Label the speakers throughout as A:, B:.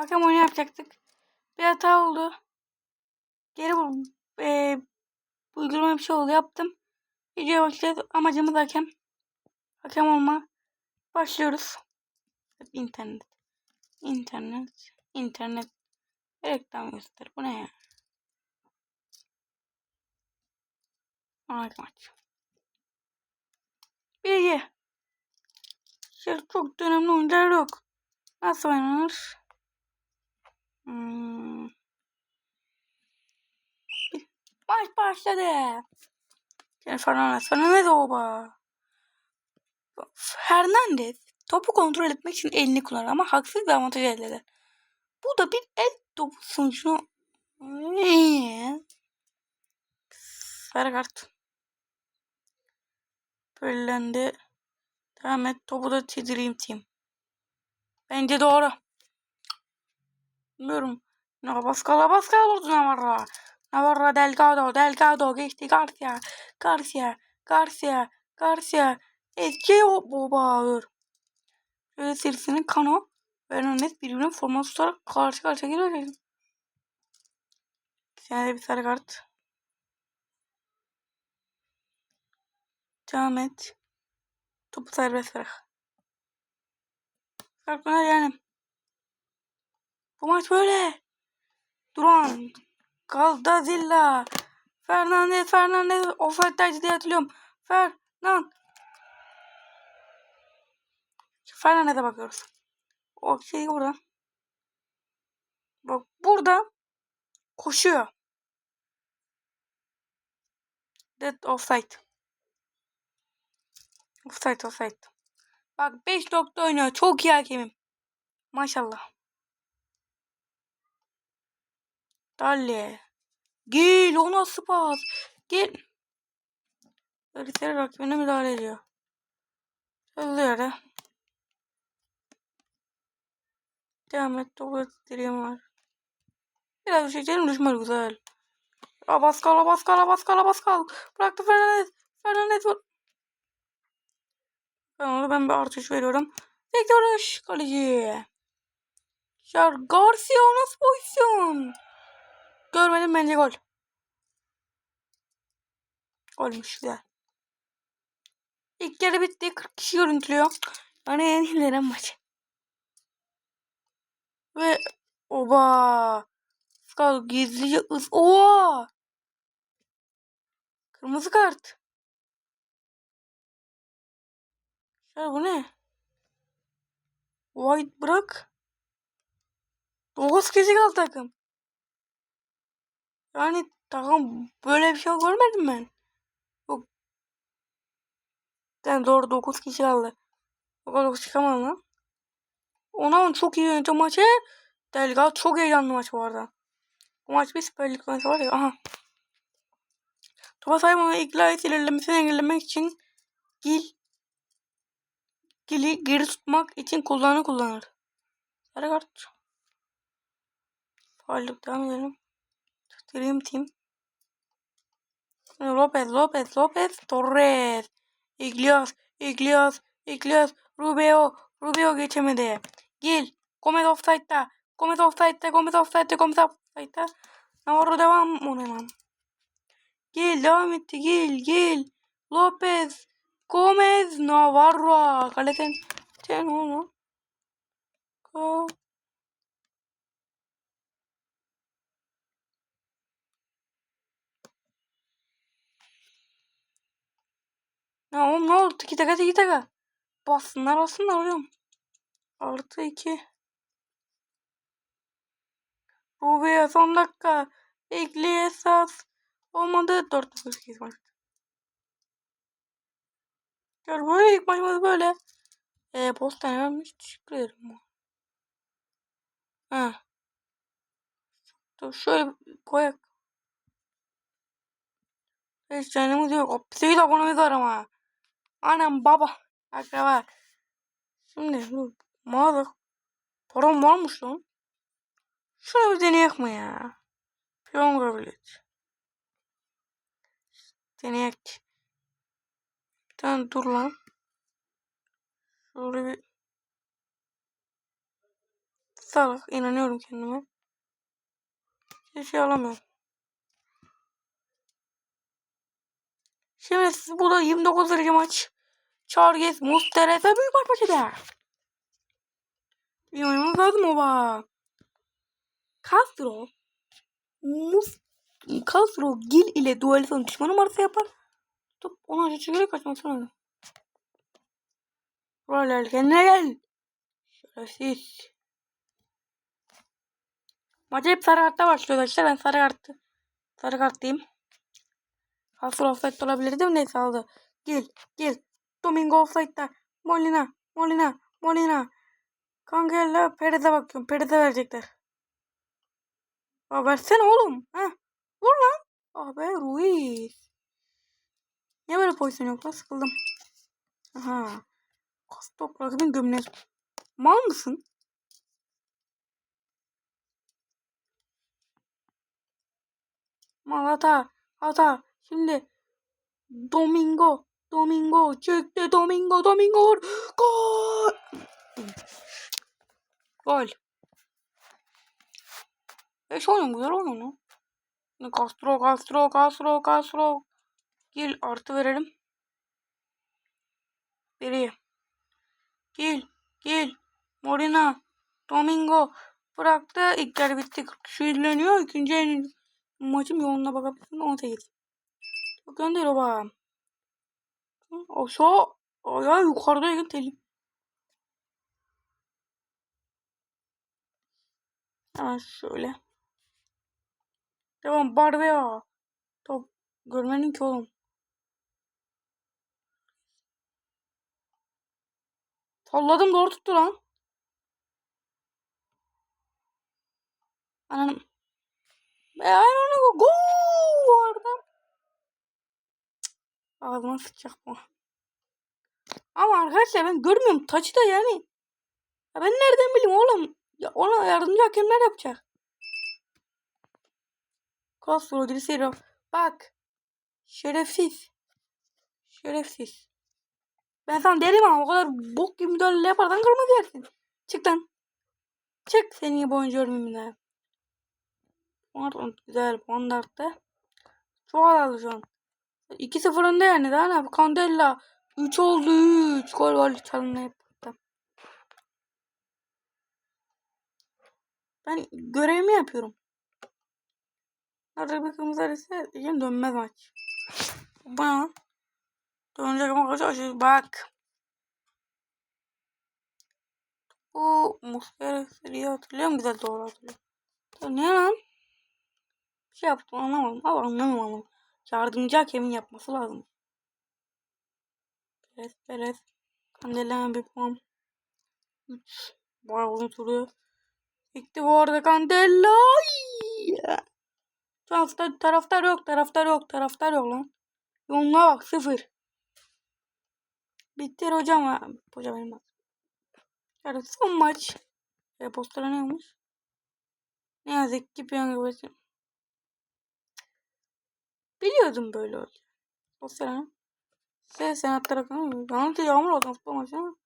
A: Hakem oyunu yapacaktık. Bir hata oldu. Geri bu e, uygulama bir şey oldu yaptım. Videoya başlayacağız. Amacımız hakem. Hakem olma. Başlıyoruz. İnternet. İnternet. İnternet. Reklam göster. Bu ne ya? Ana maç. Bilgi. Şey, çok önemli oyuncular yok. Nasıl oynanır? Hmm. Maç başladı. Fernandez. Fernandez oba. Fernandez topu kontrol etmek için elini kullanır ama haksız bir avantaj elde eder. Bu da bir el topu sonucunu Sarı kart. Böllendi. Devam et. Topu da Dream Team. Bence doğru. Bilmiyorum. Navaskala Pascal vurdu Navarra. Navarra Delgado. Delgado geçti. Garcia. Garcia. Garcia. Garcia. Etki o baba ağır. Şöyle serisinin Kano. Fernandez birbirine forma tutarak karşı karşıya geliyor. Sana de bir sarı kart. Devam et. Topu serbest bırak. Kalkmalar yani. Bu maç böyle. Duran. Caldazilla. Fernandez Fernandez offside'daydı diye hatırlıyorum. Fernan. Fernandez'e bakıyoruz. O şey burada. Bak burada koşuyor. Dead offside. Offside offside. Bak 5 nokta oynuyor. Çok iyi hakemim. Maşallah. Dalle. Gel o nasıl pas? Gel. Öğretmen rakibine müdahale ediyor. Hızlı yere. Devam et. Topu direğim var. Biraz bir çekelim düşman güzel. Abaskal, Abaskal, Abaskal, Abaskal. Bıraktı Fernandez. Fernandez vur. Ben onu ben bir artış veriyorum. Tek vuruş kaleci. Char Garcia nasıl pozisyon? Görmedim bence gol. Golmüş güzel. İlk yarı bitti. 40 kişi görüntülüyor. Yani en iyilerin maçı. Ve oba. Skal gizlice ıs. Oha. Kırmızı kart. Ya bu ne? White bırak. 9 kişi kaldı takım. Yani takım böyle bir şey görmedim ben. Yok. Yani doğru 9 kişi kaldı. O kadar çıkamam lan. Ona çok iyi yönetim maçı. Delgado çok heyecanlı maç bu arada. Bu maç bir süperlik maçı var ya. Aha. Topa olan ilk ilerlemesini engellemek için Gil Gil'i geri tutmak için kullanı kullanır. Sarı kart. Faallik devam edelim. Dream Team. Lopez, Lopez, Lopez, Torres. Iglias, Iglias, Iglias, Rubio, Rubio geçemedi. Gil, Gomez offside'da. Gomez offside'da, Gomez offside'da, Gomez offside'da. Navarro devam. O ne lan? Gil devam etti. Gil, Gil. Lopez, Gomez, Navarro. Kaleden. Sen oğlum. Go. Ya oğlum ne oldu? Tiki taka tiki taka. Bassınlar bassınlar oğlum. Artı iki. Rubio son dakika. Ekli esas. Olmadı. 4-9 maç. Gör böyle ilk maçımız böyle. E, posta ne vermiş? Teşekkür ederim. Ha. Dur şöyle koyak. Hiç canımız yok. Sekiz abonemiz var ama. Annem baba. Akraba. Şimdi dur. Mağaza. Param varmış lan. Şunu bir deneyek mi ya? Piyon Village. Deneyek. Bir tane dur lan. Şöyle bir Salak. inanıyorum kendime. Hiçbir şey alamıyorum. Şimdi siz burada 29 derece maç. Charges, Musteret ve büyük maç başladı. Bir oynamamız lazım oba. Castro Mus Castro Gil ile dualistan düşman numarası yapar. Top onu aşağı çekerek kaçması lazım. Roller kendine gel. Şerefsiz. Maç hep sarı kartta başlıyor arkadaşlar. Ben sarı kartı. Sarı karttayım. Hasır offside olabilirdi? Neyse aldı. Gel. Gel. Domingo offside'da. Molina. Molina. Molina. Kangella Perez'e bakıyorum. Perez'e verecekler. Ya versene oğlum. Heh. Vur lan. Ah be Ruiz. Niye böyle pozisyon yok lan? Sıkıldım. Aha. Kas rakibin gömüne. Mal mısın? Mal hata. Hata. Şimdi Domingo. Domingo çıktı. Domingo. Domingo. Gol. Gol. Beş oyun güzel oyun lan. Castro, Castro, Castro, Castro. Gel artı verelim. Biri. Gel, gel. Morina, Domingo. Bıraktı. İlk yarı bitti. 40 kişi izleniyor. İkinci yarı maçın yoğunluğuna bakabilirsin. 18. Gönder o bana. Aşağı. Ayağı yukarıda telim. Hemen şöyle. Devam Barbea. Top görmenin ki oğlum. Salladım doğru tuttu lan. Ananım. Be aynen onu gol Ağzıma sıçacak bu. Ama arkadaşlar ben görmüyorum. Taçı da yani. Ya ben nereden bileyim oğlum? Ya ona yardımcı hakemler yapacak. Castro, Grisero. Bak. Şerefsiz. Şerefsiz. Ben sana derim ama o kadar bok gibi müdahale yaparsan kırmızı yersin. Çık lan. Çık seni gibi oyuncu ölmümüne. Puan güzel puan da arttı. Çok aldı şu an. 2-0 önde yani daha ne? Candela 3 oldu 3. Gol gol çalımla yaptı. Ben görevimi yapıyorum. Arada bir kırmızı arası diyeceğim dönmez maç. Lan? Dönecek ama kaç aşırı bak. Bu Muslera seriyi hatırlıyorum güzel doğru hatırlıyorum. Ne lan? Bir şey yaptım anlamadım. Ama anlamadım. Yardımcı hakemin yapması lazım. Perez Perez. Kandela bir puan. 3. Bayağı uzun sürüyor. Gitti bu arada Kandela. Taraftar, taraftar yok, taraftar yok, taraftar yok lan. Yoluna bak sıfır. Bitti hocam. Hocam benim bak. Yani son maç. E, ne olmuş? Ne yazık ki piyango başım. Biliyordum böyle olacak. Postlara. Şey senatlar hakkında. Ben de yağmur oldu futbol maçına.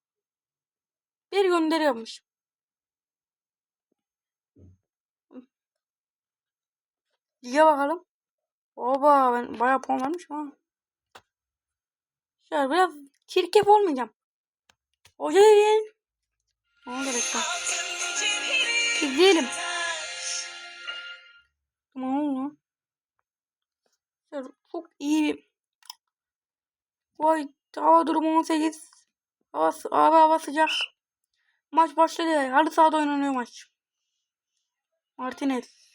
A: Bir gönderi yapmış. Lige bakalım. Oba ben bayağı puan vermişim ha. Şöyle biraz çirkef olmayacağım. Hoca dedin. Ne oldu bekle. İzleyelim. Tamam mı? Şöyle çok iyi bir Vay hava durumu 18. Hava, hava, hava sıcak. Maç başladı. Halı sahada oynanıyor maç. Martinez.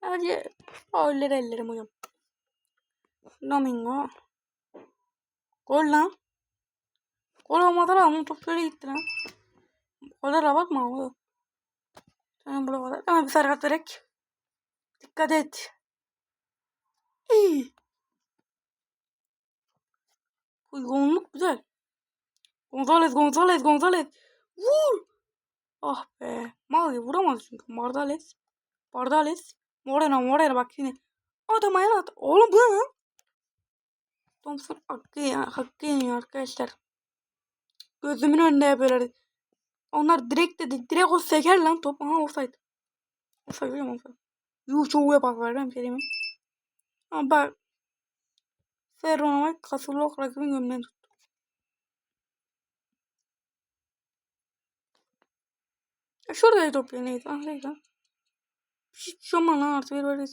A: Hadi fauller ellerim hocam. Domingo. Gol lan. Gol olmadı lan. Ama top böyle gitti lan. Gollere bakma oğlum. Sen buraya kadar. Hemen bir sarı kart verek. Dikkat et. Yoğunluk güzel. Gonzales, Gonzales, Gonzales. Vur. Ah be. Mal vuramaz çünkü. Mardales. Mardales. Moreno, Moreno bak yine. Adam ayağına at. Oğlum bu ne? Thompson hakkı ya. Hakkı yeniyor arkadaşlar. Gözümün önünde yapıyorlar. Onlar direkt dedik. Direkt o seker lan top. Aha offside. Offside hocam offside. Yuh çok var ben bir şey diyeyim. Ama bak. Ferro'na Kasırlok rakibin gömleğini tuttu. Ya şuradaydı top ya neydi? Ah neydi? Hiç olmaz lan artık bir böyle.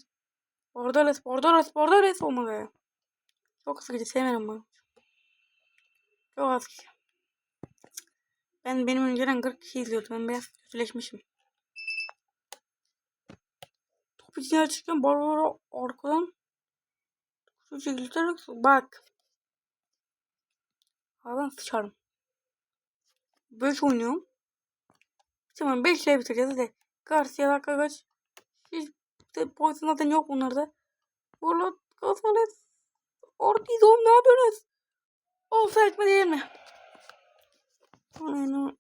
A: Bordales, Bordales, Bordales olmadı ya. Çok sıkıcı sevmedim ben. Çok az kişi. Ben benim önceden 40 kişi izliyordum. Ben biraz kötüleşmişim. Top içine çıkken Barbara arkadan şu şekilde bak. Havadan sıçarım. 5 oynuyorum. Tamam 5 şey bitireceğiz hadi. Garcia dakika kaç. Hiç de pozisyon zaten yok bunlarda. Valla Gonzales. Ortiz oğlum ne yapıyorsunuz? Offside mi değil mi? Aynen.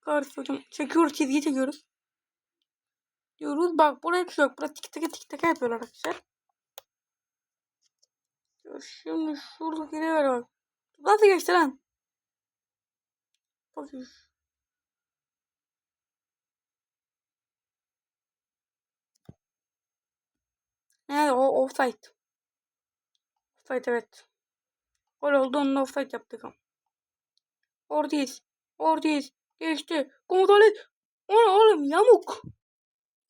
A: Garcia hocam çekiyoruz çizgiyi çekiyoruz. Diyoruz bak buraya bir şey yok. Burası tik taka tik taka yapıyorlar arkadaşlar. Şimdi şurada bak. Nasıl geçti lan? Bakayım. Nerede o offside. Offside evet. Gol oldu onunla offside yaptık. Oradayız. Oradayız. Geçti. Komutanı. O ne oğlum yamuk.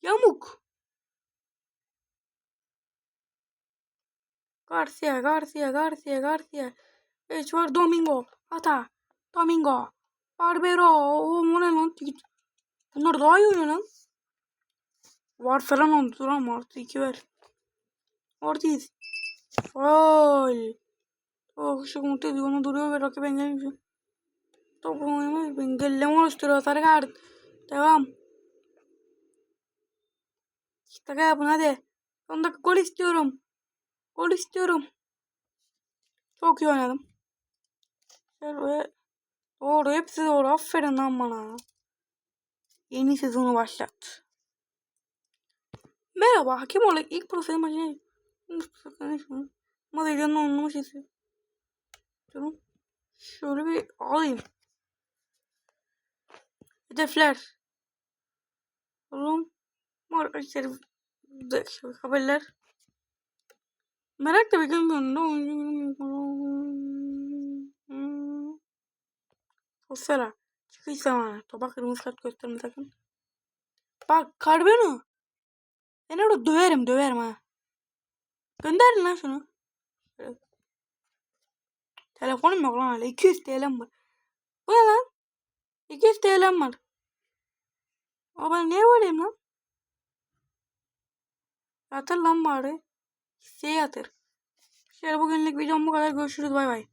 A: Yamuk. Garcia, Garcia, Garcia, Garcia. Geç var Domingo. Hata. Domingo. Barbero. O ne lan? Bunlar daha iyi oynuyor lan. Var falan oldu lan artı iki ver. Ortiz. Faul. Oh şu ediyor onu duruyor ve rakip engellemiş. Topu oynamayı engelleme oluşturuyor. Sarı kart. Devam. Dakika yapın hadi. Son dakika gol istiyorum. Gol istiyorum. Çok iyi oynadım. Şöyle. Doğru hepsi doğru. Aferin lan bana. Yeni sezonu başlat. Merhaba hakem olarak ilk profesyonel maçına Madalyonun anlamış istiyorum. Şöyle bir alayım. Hedefler. Oğlum. Arkadaşlar. Haberler. Merakla bekliyorum. Ne oyuncu Sosyala. Çıkış zamanı. Topa kırmızı kart gösterme sakın. Bak Carbeno. Ben orada döverim döverim ha. Gönderin lan şunu. Telefonum yok lan hala. 200 TL'm var. Bu ne lan? 200 TL'm var. Ama ben niye böyleyim lan? Yatır lan bari. Hisseye yatır. İşte bugünlük videom bu kadar. Görüşürüz bay bay.